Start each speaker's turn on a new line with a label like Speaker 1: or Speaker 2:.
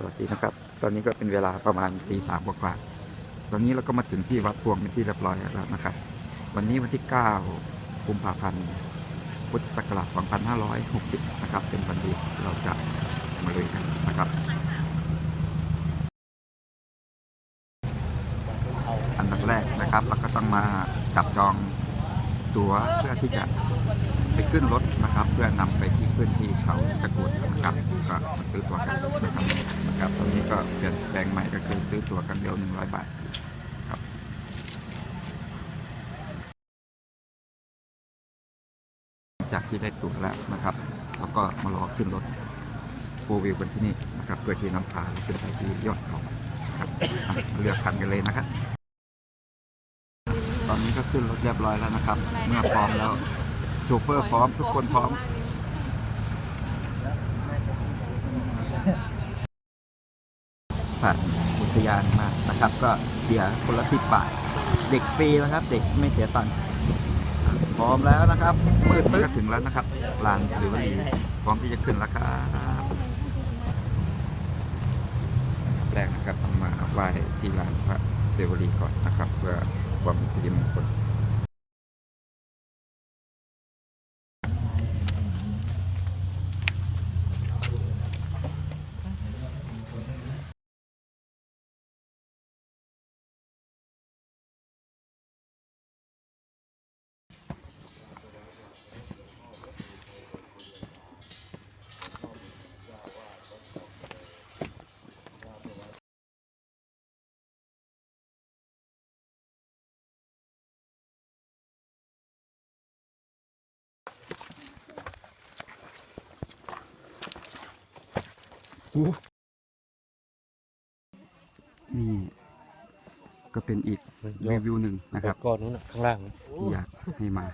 Speaker 1: สวัสดีนะครับ ตอนนี้ก็เป็นเวลาประมาณตีสามกว่าๆตอนนี้เราก็มาถึงที่วัดพวงเป็นที่เรียบร้อยแล้วนะครับ วันนี้วันที่ 9 กุมภาพันธ์ พุทธศักราช 2560 นะครับ เป็นวันดีเราจะมาเลยกันนะครับ อันดับแรกนะครับ เราก็ต้องมาจับจอง ตั๋วเพื่อที่จะไปขึ้นรถนะครับ เพื่อนำไปที่ขึ้นที่เขาตะกุดนะครับก็ซื้อตั๋วกันนะครับนะครับตอนนี้ก็เปลี่ยนแปลงใหม่ก็คือซื้อตั๋วกันเดียว100บาทครับจากที่ได้ตั๋วแล้วนะครับแล้วก็มารอขึ้นรถโฟวิวกันที่นี่นะครับเพื่อที่นำพาขึ้นไปที่ยอดเขาครับเลือกคันกันเลยนะครับ ตอนนี้ก็ขึ้นรถเรียบร้อยแล้วนะครับ เมื่อพร้อมแล้วโชเฟอร์พร้อมทุกคนพร้อมผ่านอุทยานมานะครับ ก็เสียคนละสิบบาท เด็กฟรีนะครับ เด็กไม่เสียตังค์พร้อมแล้วนะครับมืดตึ๊ดถึงแล้วนะครับลานหรือว่าีพร้อมที่จะขึ้นแล้วครับแรกนะครับต้องมาไหว้ที่ลานพระเสวรีก่อนนะครับเพื่อ ความเป็นสิริมงคล นี่ ก็เป็นอีกรีวิวหนึ่งนะครับ
Speaker 2: ก้อนนู้นน่ะข้างล่าง
Speaker 1: ที่อยากให้มา